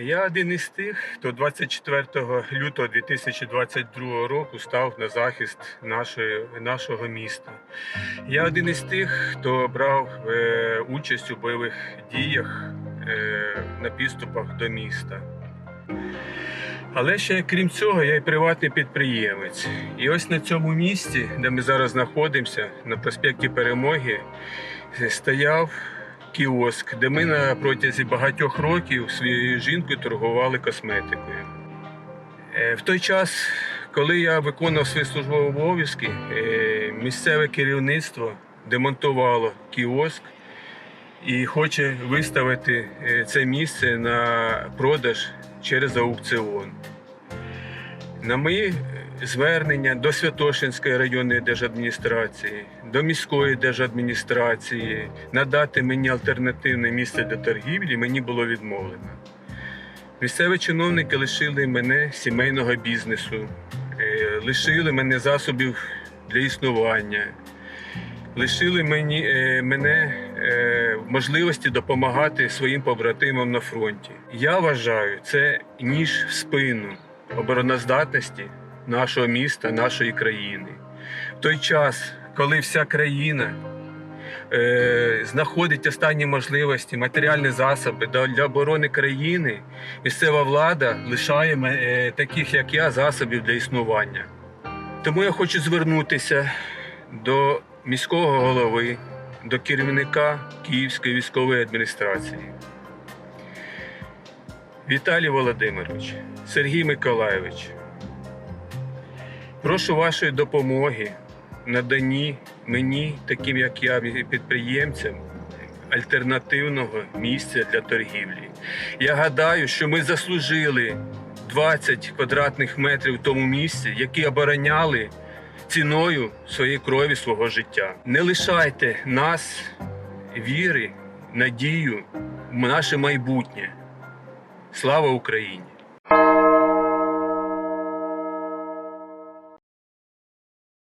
Я один із тих, хто 24 лютого 2022 року став на захист нашої, нашого міста. Я один із тих, хто брав е, участь у бойових діях е, на підступах до міста. Але ще крім цього, я і приватний підприємець. І ось на цьому місці, де ми зараз знаходимося, на проспекті Перемоги, стояв кіоск, де ми на протязі багатьох років своєю жінкою торгували косметикою. Е, В той час, коли я виконував свої службові обов'язки, е, місцеве керівництво демонтувало кіоск і хоче виставити е, це місце на продаж через аукціон. На мої звернення до Святошинської районної держадміністрації, до міської держадміністрації надати мені альтернативне місце для торгівлі мені було відмовлено. Місцеві чиновники лишили мене сімейного бізнесу, е, лишили мене засобів для існування, лишили мені, е, мене е, можливості допомагати своїм побратимам на фронті. Я вважаю, це ніж в спину обороноздатності нашого міста, нашої країни. В той час, коли вся країна е, знаходить останні можливості, матеріальні засоби для, оборони країни, місцева влада лишає е, таких, як я, засобів для існування. Тому я хочу звернутися до міського голови, до керівника Київської військової адміністрації. Віталій Володимирович, Сергій Миколайович, прошу вашої допомоги в наданні мені, таким як я, підприємцям, альтернативного місця для торгівлі. Я гадаю, що ми заслужили 20 квадратних метрів в тому місці, які обороняли ціною своєї крові, свого життя. Не лишайте нас віри, надію в наше майбутнє. Слава Україні!